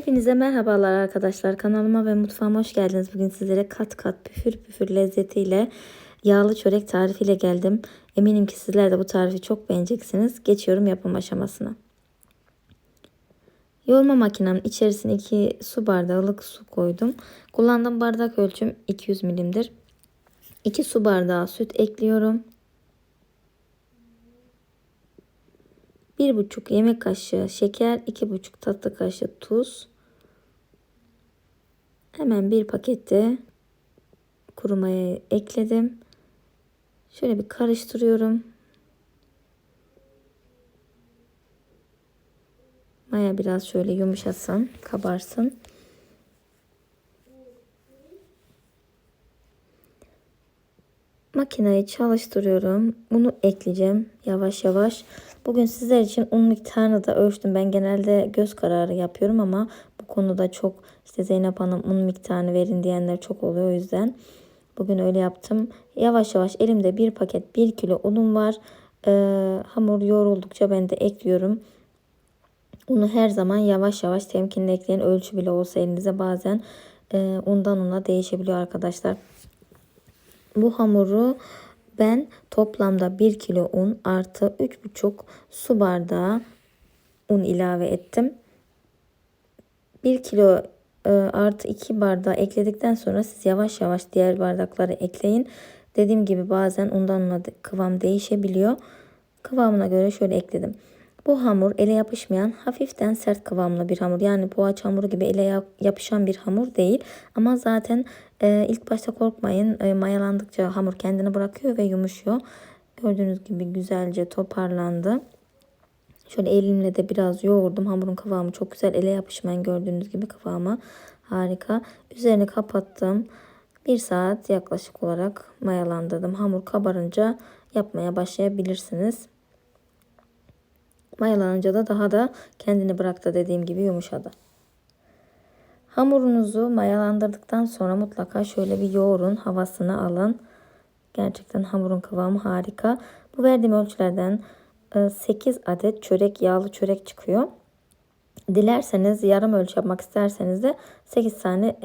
Hepinize merhabalar arkadaşlar. Kanalıma ve mutfağıma hoş geldiniz. Bugün sizlere kat kat püfür püfür lezzetiyle yağlı çörek tarifiyle geldim. Eminim ki sizler de bu tarifi çok beğeneceksiniz. Geçiyorum yapım aşamasına. Yoğurma makinemin içerisine 2 su bardağı ılık su koydum. Kullandığım bardak ölçüm 200 milimdir. 2 su bardağı süt ekliyorum. 1,5 yemek kaşığı şeker, 2,5 tatlı kaşığı tuz. Hemen bir pakette kuru mayayı ekledim. Şöyle bir karıştırıyorum. Maya biraz şöyle yumuşasın, kabarsın. Makineyi çalıştırıyorum. Bunu ekleyeceğim yavaş yavaş. Bugün sizler için un miktarını da ölçtüm. Ben genelde göz kararı yapıyorum ama bu konuda çok işte Zeynep Hanım un miktarını verin diyenler çok oluyor. O yüzden bugün öyle yaptım. Yavaş yavaş elimde bir paket 1 kilo unum var. Ee, hamur yoğruldukça ben de ekliyorum. Unu her zaman yavaş yavaş temkinli ekleyin. Ölçü bile olsa elinize bazen e, undan una değişebiliyor arkadaşlar. Bu hamuru ben toplamda 1 kilo un artı 3,5 su bardağı un ilave ettim. 1 kilo e, artı 2 bardağı ekledikten sonra siz yavaş yavaş diğer bardakları ekleyin. Dediğim gibi bazen undan una kıvam değişebiliyor. Kıvamına göre şöyle ekledim. Bu hamur ele yapışmayan hafiften sert kıvamlı bir hamur. Yani poğaça hamuru gibi ele yapışan bir hamur değil. Ama zaten e, ilk başta korkmayın. E, mayalandıkça hamur kendini bırakıyor ve yumuşuyor. Gördüğünüz gibi güzelce toparlandı. Şöyle elimle de biraz yoğurdum. Hamurun kıvamı çok güzel. Ele yapışmayan gördüğünüz gibi kıvamı harika. Üzerini kapattım. Bir saat yaklaşık olarak mayalandırdım. Hamur kabarınca yapmaya başlayabilirsiniz. Mayalanınca da daha da kendini bıraktı dediğim gibi yumuşadı. Hamurunuzu mayalandırdıktan sonra mutlaka şöyle bir yoğurun havasını alın. Gerçekten hamurun kıvamı harika. Bu verdiğim ölçülerden 8 e, adet çörek yağlı çörek çıkıyor. Dilerseniz yarım ölçü yapmak isterseniz de 8 tane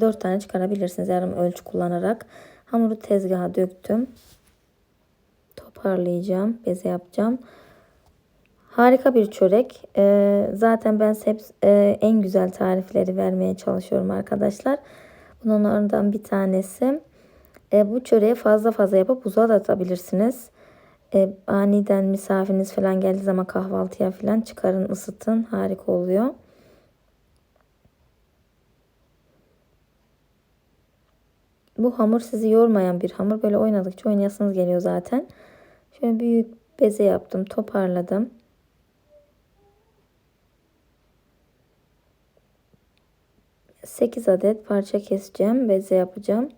4 e, tane çıkarabilirsiniz yarım ölçü kullanarak. Hamuru tezgaha döktüm. Toparlayacağım. Beze yapacağım. Harika bir çörek. Ee, zaten ben hep e, en güzel tarifleri vermeye çalışıyorum arkadaşlar. Bunlardan bir tanesi. E, bu çöreği fazla fazla yapıp buza da atabilirsiniz. E, aniden misafiriniz falan geldiği zaman kahvaltıya falan çıkarın ısıtın. Harika oluyor. Bu hamur sizi yormayan bir hamur. Böyle oynadıkça oynayasınız geliyor zaten. Şöyle büyük beze yaptım. Toparladım. 8 adet parça keseceğim. Beze yapacağım.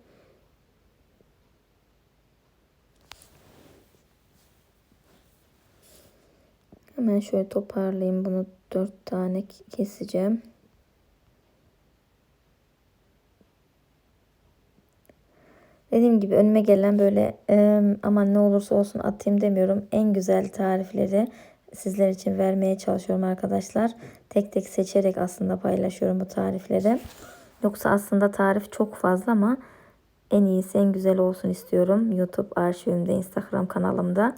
Hemen şöyle toparlayayım. Bunu 4 tane keseceğim. Dediğim gibi önüme gelen böyle e, aman ne olursa olsun atayım demiyorum. En güzel tarifleri sizler için vermeye çalışıyorum arkadaşlar. Tek tek seçerek aslında paylaşıyorum bu tarifleri. Yoksa aslında tarif çok fazla ama en iyisi en güzel olsun istiyorum. YouTube arşivimde, Instagram kanalımda.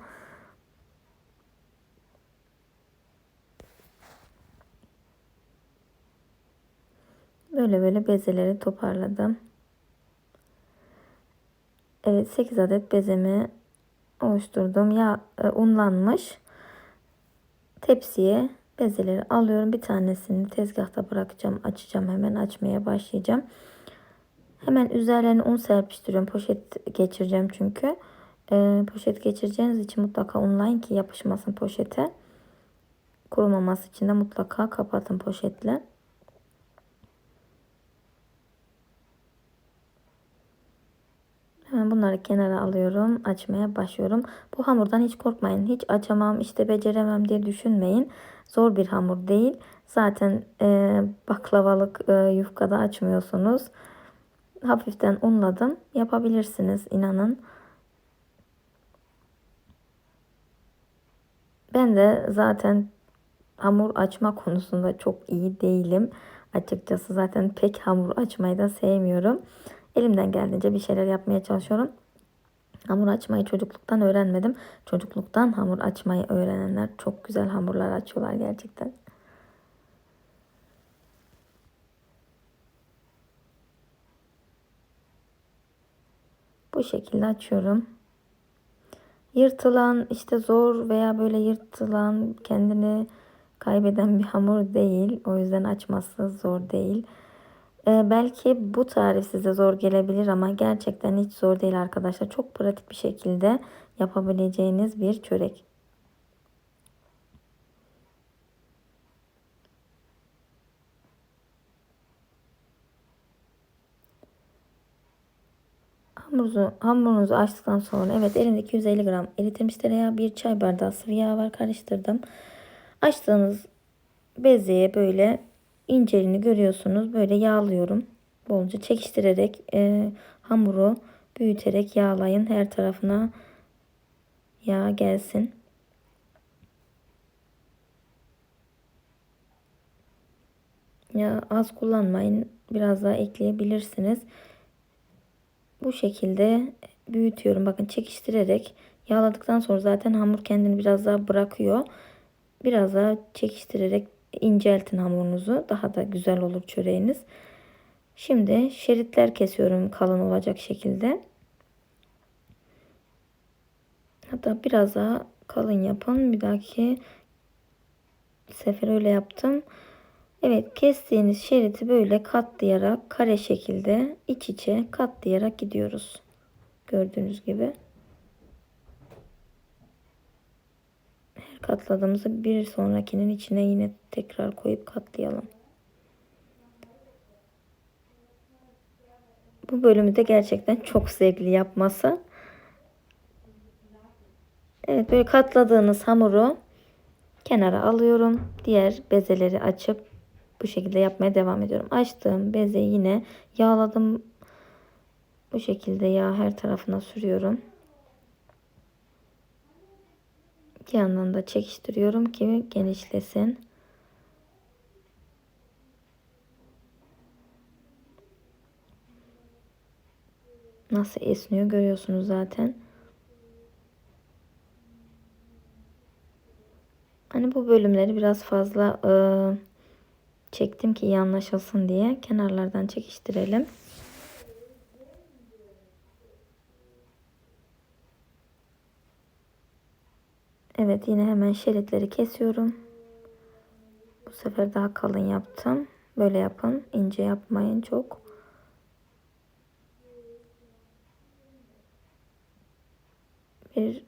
Böyle böyle bezeleri toparladım. Evet 8 adet bezemi oluşturdum. Ya e, unlanmış tepsiye bezeleri alıyorum. Bir tanesini tezgahta bırakacağım. Açacağım. Hemen açmaya başlayacağım. Hemen üzerlerine un serpiştiriyorum. Poşet geçireceğim çünkü. Ee, poşet geçireceğiniz için mutlaka unlayın ki yapışmasın poşete. Kurumaması için de mutlaka kapatın poşetle. Hemen bunları kenara alıyorum. Açmaya başlıyorum. Bu hamurdan hiç korkmayın. Hiç açamam işte beceremem diye düşünmeyin. Zor bir hamur değil. Zaten e, baklavalık e, yufkada açmıyorsunuz. Hafiften unladım. Yapabilirsiniz inanın. Ben de zaten hamur açma konusunda çok iyi değilim. açıkçası. Zaten pek hamur açmayı da sevmiyorum. Elimden geldiğince bir şeyler yapmaya çalışıyorum. Hamur açmayı çocukluktan öğrenmedim. Çocukluktan hamur açmayı öğrenenler çok güzel hamurlar açıyorlar gerçekten. Bu şekilde açıyorum. Yırtılan işte zor veya böyle yırtılan kendini kaybeden bir hamur değil. O yüzden açması zor değil. Ee, belki bu tarif size zor gelebilir ama gerçekten hiç zor değil arkadaşlar. Çok pratik bir şekilde yapabileceğiniz bir çörek. Hamurunuzu, hamurunuzu açtıktan sonra evet elimde 250 gram eritilmiş tereyağı bir çay bardağı sıvı yağ var karıştırdım. Açtığınız bezeye böyle inceliğini görüyorsunuz. Böyle yağlıyorum. Bolca çekiştirerek e, hamuru büyüterek yağlayın. Her tarafına yağ gelsin. Ya az kullanmayın. Biraz daha ekleyebilirsiniz. Bu şekilde büyütüyorum. Bakın çekiştirerek yağladıktan sonra zaten hamur kendini biraz daha bırakıyor. Biraz daha çekiştirerek inceltin hamurunuzu. Daha da güzel olur çöreğiniz. Şimdi şeritler kesiyorum kalın olacak şekilde. Hatta biraz daha kalın yapın. Bir dahaki sefer öyle yaptım. Evet kestiğiniz şeriti böyle katlayarak kare şekilde iç içe katlayarak gidiyoruz. Gördüğünüz gibi. Her katladığımızı bir sonrakinin içine yine tekrar koyup katlayalım. Bu bölümü de gerçekten çok zevkli yapması. Evet böyle katladığınız hamuru kenara alıyorum. Diğer bezeleri açıp bu şekilde yapmaya devam ediyorum. Açtığım bezeyi yine yağladım. Bu şekilde yağ her tarafına sürüyorum. İki yandan da çekiştiriyorum ki genişlesin. Nasıl esniyor görüyorsunuz zaten. Hani bu bölümleri biraz fazla e, çektim ki iyi anlaşılsın diye. Kenarlardan çekiştirelim. Evet yine hemen şeritleri kesiyorum. Bu sefer daha kalın yaptım. Böyle yapın. ince yapmayın çok. Bir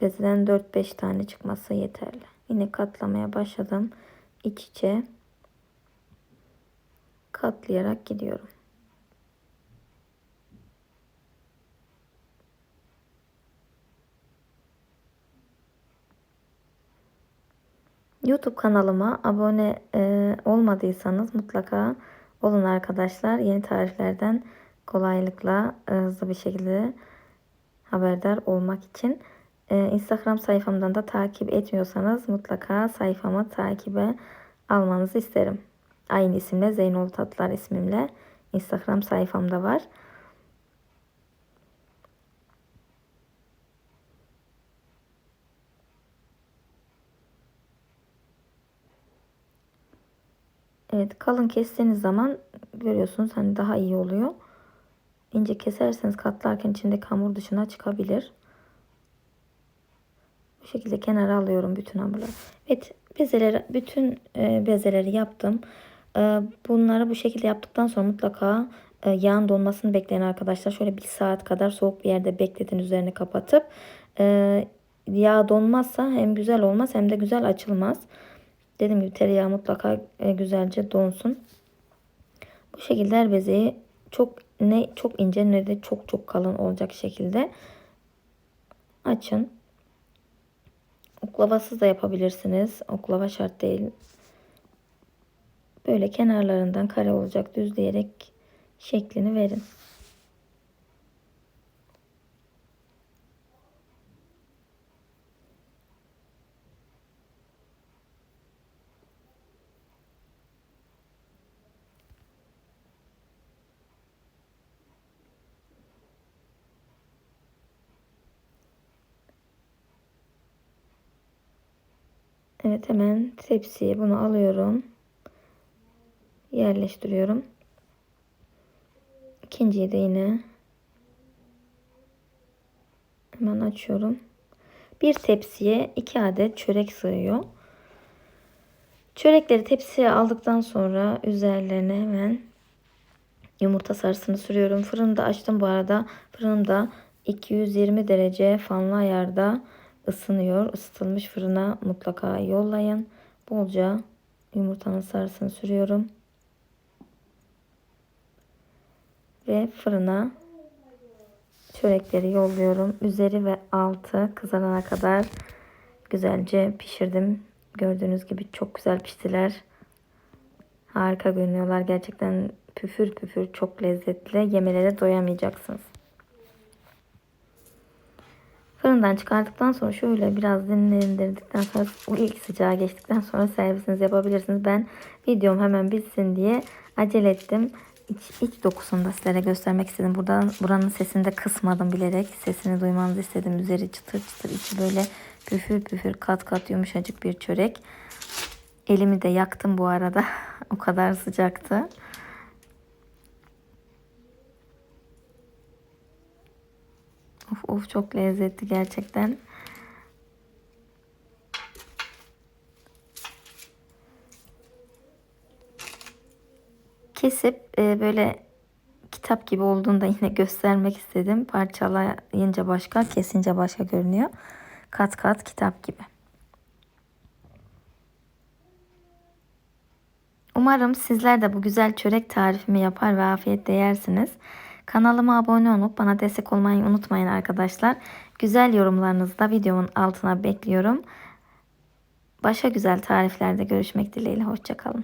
bezden 4-5 tane çıkması yeterli. Yine katlamaya başladım. İç içe katlayarak gidiyorum. YouTube kanalıma abone e, olmadıysanız mutlaka olun arkadaşlar. Yeni tariflerden kolaylıkla e, hızlı bir şekilde haberdar olmak için. E, Instagram sayfamdan da takip etmiyorsanız mutlaka sayfamı takibe almanızı isterim. Aynı isimle Zeynol Tatlar ismimle Instagram sayfamda var. Evet kalın kestiğiniz zaman görüyorsunuz hani daha iyi oluyor. İnce keserseniz katlarken içindeki hamur dışına çıkabilir. Bu şekilde kenara alıyorum bütün hamurları. Evet bezeleri bütün e, bezeleri yaptım. E, bunları bu şekilde yaptıktan sonra mutlaka e, yağın donmasını bekleyin arkadaşlar. Şöyle bir saat kadar soğuk bir yerde bekletin üzerine kapatıp. Yağ donmazsa hem güzel olmaz hem de güzel açılmaz. Dediğim gibi tereyağı mutlaka e, güzelce donsun. Bu şekilde her bezeyi çok ne çok ince ne de çok çok kalın olacak şekilde açın. Oklavasız da yapabilirsiniz. Oklava şart değil. Böyle kenarlarından kare olacak düzleyerek şeklini verin. Evet hemen tepsiye bunu alıyorum. Yerleştiriyorum. İkinciyi de yine hemen açıyorum. Bir tepsiye iki adet çörek sığıyor. Çörekleri tepsiye aldıktan sonra üzerlerine hemen yumurta sarısını sürüyorum. Fırını da açtım bu arada. Fırınım da 220 derece fanlı ayarda ısınıyor. Isıtılmış fırına mutlaka yollayın. Bolca yumurtanın sarısını sürüyorum. Ve fırına çörekleri yolluyorum. Üzeri ve altı kızarana kadar güzelce pişirdim. Gördüğünüz gibi çok güzel piştiler. Harika görünüyorlar. Gerçekten püfür püfür çok lezzetli. Yemelere doyamayacaksınız. Fırından çıkardıktan sonra şöyle biraz dinlendirdikten sonra o ilk sıcağı geçtikten sonra servisinizi yapabilirsiniz. Ben videom hemen bitsin diye acele ettim. İç, iç dokusunu da sizlere göstermek istedim. Buradan buranın sesini de kısmadım bilerek. Sesini duymanızı istedim. Üzeri çıtır çıtır içi böyle püfür püfür kat kat yumuşacık bir çörek. Elimi de yaktım bu arada. o kadar sıcaktı. Of of çok lezzetli gerçekten. Kesip e, böyle kitap gibi olduğunu da yine göstermek istedim. Parçalayınca başka, kesince başka görünüyor. Kat kat kitap gibi. Umarım sizler de bu güzel çörek tarifimi yapar ve afiyetle yersiniz. Kanalıma abone olup bana destek olmayı unutmayın arkadaşlar. Güzel yorumlarınızı da videomun altına bekliyorum. Başka güzel tariflerde görüşmek dileğiyle. Hoşçakalın.